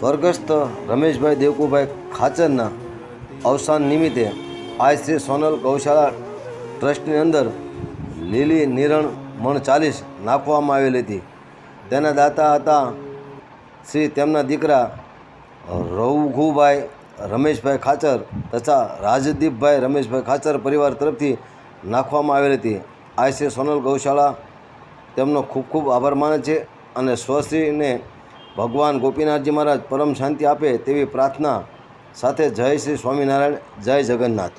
સ્વર્ગસ્થ રમેશભાઈ દેવકુભાઈ ખાચરના અવસાન નિમિત્તે આજ શ્રી સોનલ ગૌશાળા ટ્રસ્ટની અંદર લીલી નિરણ મણ ચાલીસ નાખવામાં આવેલી હતી. તેના દાતા હતા શ્રી તેમના દીકરા રઘુભાઈ રમેશભાઈ ખાચર તથા રાજદીપભાઈ રમેશભાઈ ખાચર પરિવાર તરફથી નાખવામાં આવેલી હતી. આ શ્રી સોનલ ગૌશાળા તેમનો ખૂબ ખૂબ આભાર માને છે અને સ્વશ્રીને ભગવાન ગોપીનાથજી મહારાજ પરમ શાંતિ આપે તેવી પ્રાર્થના સાથે જય શ્રી સ્વામિનારાયણ જય જગન્નાથ.